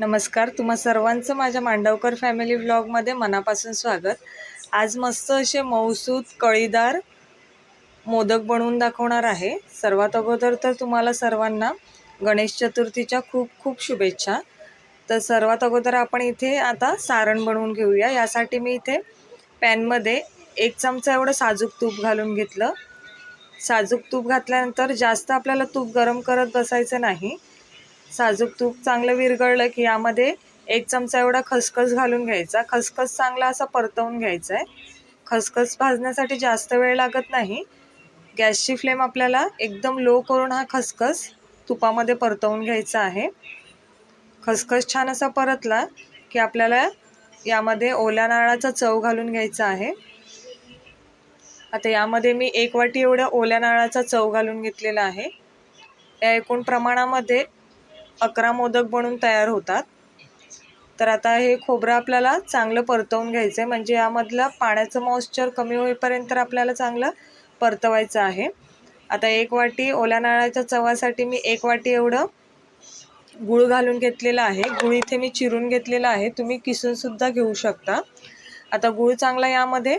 नमस्कार. तुम्हा सर्वांचं माझ्या मांडवकर फॅमिली व्लॉगमध्ये मनापासून स्वागत. आज मस्त असे मौसूद कळीदार मोदक बनवून दाखवणार आहे. सर्वात अगोदर तर तुम्हाला सर्वांना गणेश चतुर्थीच्या खूप खूप शुभेच्छा. तर सर्वात अगोदर आपण इथे आता सारण बनवून घेऊया. यासाठी मी इथे पॅनमध्ये एक चमचा एवढं साजूक तूप घालून घेतलं. साजूक तूप घातल्यानंतर जास्त आपल्याला तूप गरम करत बसायचं नाही. साजूक तूप चांगलं विरघळलं की यामध्ये एक चमचा एवढा खसखस घालून घ्यायचा. खसखस चांगला असा परतवून घ्यायचा आहे खसखस भाजण्यासाठी जास्त वेळ लागत नाही. गॅसची फ्लेम आपल्याला एकदम लो करून हा खसखस तुपामध्ये परतवून घ्यायचा आहे. खसखस छान असा परतला की आपल्याला यामध्ये ओल्या नारळाचा चव घालून घ्यायचा आहे. आता यामध्ये मी एक वाटी एवढ्या ओल्या नारळाचा चव घालून घेतलेला आहे. या एकूण प्रमाणामध्ये अकरा मोदक बनून तयार होतात. तर आता हे खोबरं आपल्याला चांगलं परतवून घ्यायचं आहे म्हणजे यामधलं पाण्याचं मॉइश्चर कमी होईपर्यंत आपल्याला चांगलं परतवायचं आहे. आता एक वाटी ओल्या नारळाच्या चवासाठी मी एक वाटी एवढं गूळ घालून घेतलेलं आहे. गूळ इथे मी चिरून घेतलेला आहे. तुम्ही किसूनसुद्धा घेऊ शकता. आता गूळ चांगला यामध्ये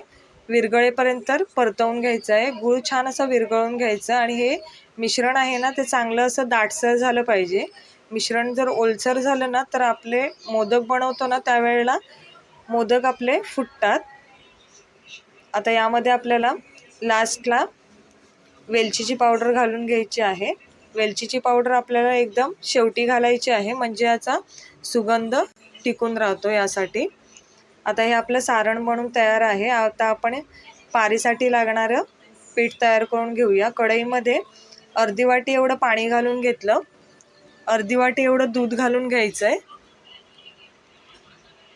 विरगळेपर्यंत परतवून घ्यायचं आहे गूळ छान असं विरगळून घ्यायचं आणि हे मिश्रण आहे ना ते चांगलं असं दाटसर झालं पाहिजे. मिश्रण जर ओलसर झालं ना तर आपले मोदक बनवतो ना त्यावेळेला मोदक आपले फुटतात. आता यामध्ये आपल्याला लास्टला वेलचीची पावडर घालून घ्यायची आहे. वेलचीची पावडर आपल्याला एकदम शेवटी घालायची आहे म्हणजे याचा सुगंध टिकून राहतो यासाठी. आता हे आपलं सारण बनून तयार आहे. आता आपण पारीसाठी लागणारं पीठ तयार करून घेऊया. कढईमध्ये अर्धी वाटी एवढं पाणी घालून घेतलं. अर्धी वाटी एवढं दूध घालून घ्यायचं आहे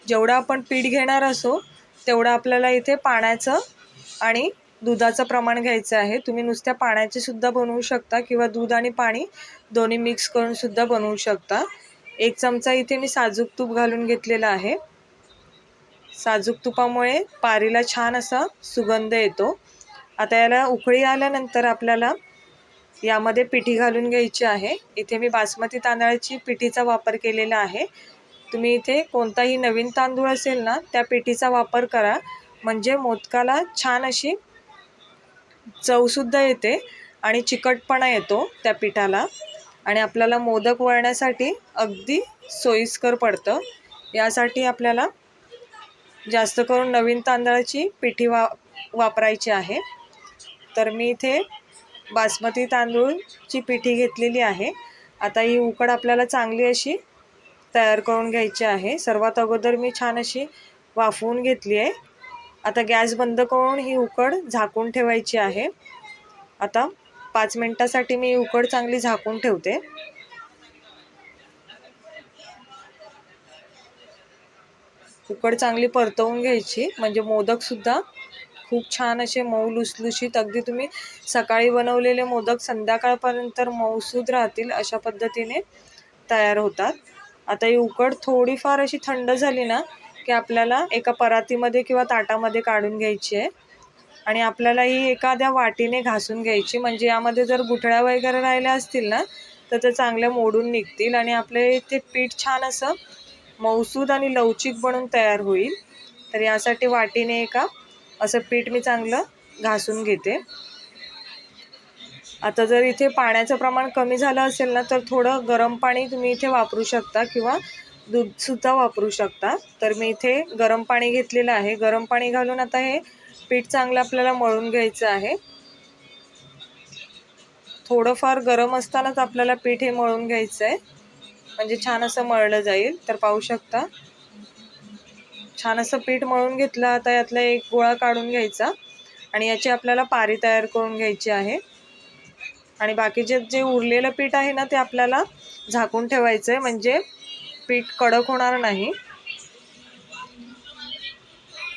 जेवढं आपण पीठ घेणार असो तेवढं आपल्याला इथे पाण्याचं आणि दुधाचं प्रमाण घ्यायचं आहे. तुम्ही नुसत्या पाण्याचे सुद्धा बनवू शकता किंवा दूध आणि पाणी दोन्ही मिक्स करून सुद्धा बनवू शकता. एक चमचा इथे मी साजूक तूप घालून घेतलेला आहे. साजूक तुपामुळे पारीला छान असा सुगंध येतो. आता याला उकळी आल्यानंतर आपल्याला यामध्ये पिठी घालून घ्यायची आहे. इथे मी बासमती तांदळाची पिठीचा वापर केलेला आहे. तुम्ही इथे कोणताही नवीन तांदूळ असेल ना त्या पिठीचा वापर करा. म्हणजे मोदकाला छान अशी चवसुद्धा येते आणि चिकटपणा येतो त्या पिठाला. आणि आपल्याला मोदक वळण्यासाठी अगदी सोयीस्कर पडतं. यासाठी आपल्याला जास्त करून नवीन तांदळाची पिठी वा वापरायची आहे. तर मी इथे बासमती तांदूळची पिठी घेतलेली आहे. आता ही उकड आपल्याला चांगली अशी तयार करून घ्यायची आहे. सर्वात अगोदर मी छान अशी वाफवून घेतली आहे. आता गॅस बंद करून ही उकड झाकून ठेवायची आहे. आता पाच मिनटासाठी मी उकड चांगली झाकून ठेवते. उकड चांगली परतवून घ्यायची. म्हणजे मोदकसुद्धा खूप छान असे मऊ लुसलुशीत. अगदी तुम्ही सकाळी बनवलेले मोदक संध्याकाळपर्यंत मऊसूद राहतील अशा पद्धतीने तयार होतात. आता ही उकड थोडीफार अशी थंड झाली ना की आपल्याला एका परातीमध्ये किंवा ताटामध्ये काढून घ्यायची आहे. आणि आपल्याला ही एखाद्या वाटीने घासून घ्यायची. म्हणजे यामध्ये जर गुठळ्या वगैरे राहिल्या असतील ना तर ते चांगल्या मोडून निघतील आणि आपले ते पीठ छान असं मऊसूद आणि लवचिक बनून तयार होईल. तर यासाठी वाटीने एका असं पीठ मी चांगलं घासून घेते. आता जर इथे पाण्याचं प्रमाण कमी झालं असेल ना तर थोडं गरम पाणी तुम्ही इथे वापरू शकता किंवा दूधसुद्धा वापरू शकता. तर मी इथे गरम पाणी घेतलेलं आहे. गरम पाणी घालून आता हे पीठ चांगलं आपल्याला मळून घ्यायचं आहे. थोडंफार गरम असतानाच आपल्याला पीठ हे मळून घ्यायचं आहे म्हणजे छान असं मळलं जाईल. तर पाहू शकता. छान असं पीठ मळून घेतलं आता यातला एक गोळा काढून घ्यायचा आणि याची आपल्याला पारी तयार करून घ्यायची आहे. आणि बाकीचे जे उरलेलं पीठ आहे ना ते आपल्याला झाकून ठेवायचं आहे म्हणजे पीठ कडक होणार नाही.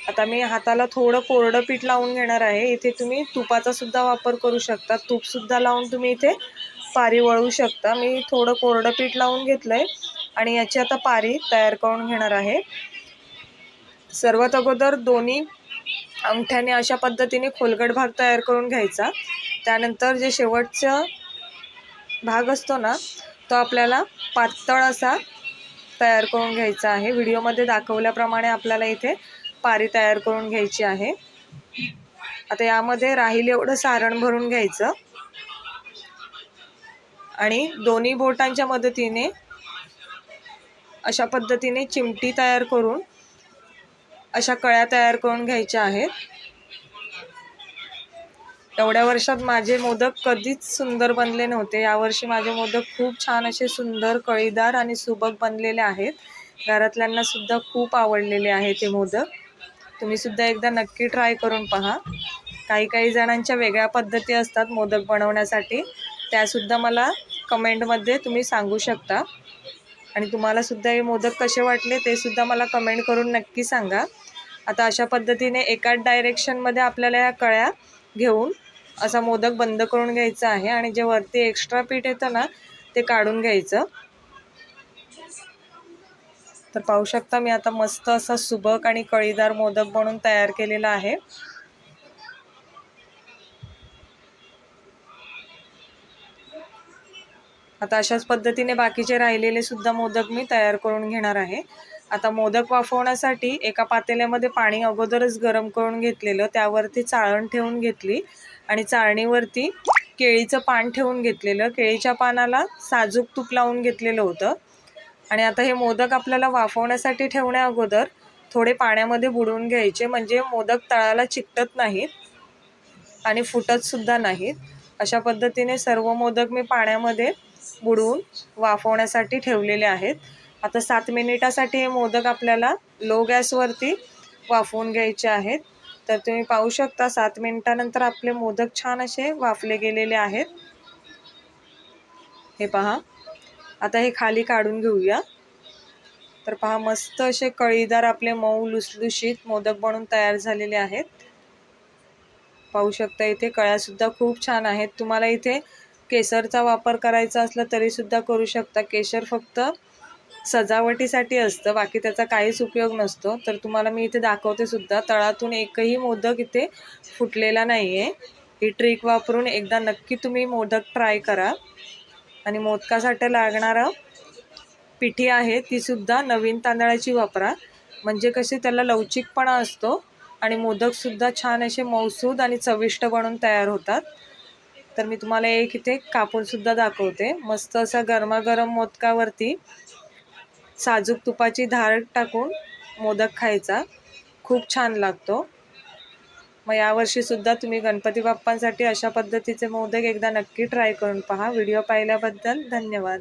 आता मी हाताला थोडं कोरडं पीठ लावून घेणार आहे. इथे तुम्ही तुपाचा सुद्धा वापर करू शकता. तूपसुद्धा लावून तुम्ही इथे पारी वळवू शकता. मी थोडं कोरडं पीठ लावून घेतलं आहे आणि याची आता पारी तयार करून घेणार आहे. सर्वात अगोदर दोन्ही अंगठ्याने अशा पद्धतीने खोलगट भाग तयार करून घ्यायचा. त्यानंतर जे शेवटचा भाग असतो ना तो आपल्याला पातळ असा तयार करून घ्यायचा आहे. व्हिडिओमध्ये दाखवल्याप्रमाणे आपल्याला इथे पारी तयार करून घ्यायची आहे. आता यामध्ये राहील एवढं सारण भरून घ्यायचं. आणि दोन्ही बोटांच्या मदतीने अशा पद्धतीने चिमटी तयार करून अशा कळ्या तयार करून घ्यायच्या आहेत. एवढ्या वर्षात माझे मोदक कधीच सुंदर बनले नव्हते. यावर्षी माझे मोदक खूप छान असे सुंदर कळीदार आणि सुबक बनलेले आहेत. घरातल्यांना सुद्धा खूप आवडलेले आहेत ते मोदक. तुम्ही सुद्धा एकदा नक्की ट्राय करून पहा. काही काही जणांच्या वेगळ्या पद्धती असतात मोदक बनवण्यासाठी. त्यासुद्धा मला कमेंटमध्ये तुम्ही सांगू शकता. आणि तुम्हाला सुद्धा हे मोदक कसे वाटले ते सुद्धा मला कमेंट करून नक्की सांगा. आता अशा पद्धतीने एकाच डायरेक्शनमध्ये आपल्याला या कळ्या घेऊन असा मोदक बंद करून घ्यायचा आहे आणि जे वरती एक्स्ट्रा पीठ येतं ना ते काढून घ्यायचं. तर पाहू शकता मी आता मस्त असा सुबक आणि कळीदार मोदक बनवून तयार केलेला आहे. आता अशाच पद्धतीने बाकीचे राहिलेले सुद्धा मोदक मी तयार करून घेणार आहे. आता मोदक वाफवण्यासाठी एका पातेल्यामध्ये पाणी अगोदरच गरम करून घेतलेलं त्यावरती चाळण ठेवून घेतली आणि चाळणीवरती केळीचं पान ठेवून घेतलेलं. केळीच्या पानाला साजूक तूप लावून घेतलेलं होतं. आणि आता हे मोदक आपल्याला वाफवण्यासाठी ठेवण्या अगोदर थोडे पाण्यामध्ये बुडवून घ्यायचे. म्हणजे मोदक तळाला चिकटत नाहीत आणि फुटतसुद्धा नाहीत. अशा पद्धतीने सर्व मोदक मी पाण्यामध्ये बुडवून वाफवण्यासाठी ठेवलेले आहेत. आता सात मिनिटासाठी हे मोदक आपल्याला लो गॅसवरती वाफवून घ्यायचे आहेत. तर तुम्ही पाहू शकता सात मिनिटानंतर आपले मोदक छान असे वाफले गेलेले आहेत. हे पहा. आता हे खाली काढून घेऊया. तर पहा मस्त असे कळीदार आपले मऊ लुसलुशीत मोदक बनून तयार झालेले आहेत. पाहू शकता इथे कळ्यासुद्धा खूप छान आहेत. तुम्हाला इथे केसरचा वापर करायचा असला तरीसुद्धा करू शकता. केशर फक्त सजावटीसाठी असतं बाकी त्याचा काहीच उपयोग नसतो. तर तुम्हाला मी इथे दाखवते सुद्धा तळातून एकही मोदक इथे फुटलेला नाही आहे ही ट्रिक वापरून एकदा नक्की तुम्ही मोदक ट्राय करा. आणि मोदकासाठी लागणारं पिठी आहे तीसुद्धा नवीन तांदळाची वापरा. म्हणजे कशी त्याला लवचिकपणा असतो आणि मोदकसुद्धा छान असे मौसूद आणि चविष्ट बनून तयार होतात. तर मी तुम्हाला एक इथे कापूनसुद्धा दाखवते. मस्त असा गरमागरम मोदकावरती साजूक तुपाची धार टाकून मोदक खायचा. खूप छान लागतो. मग यावर्षीसुद्धा तुम्ही गणपती बाप्पांसाठी अशा पद्धतीचे मोदक एकदा नक्की ट्राय करून पहा. व्हिडिओ पाहिल्याबद्दल धन्यवाद.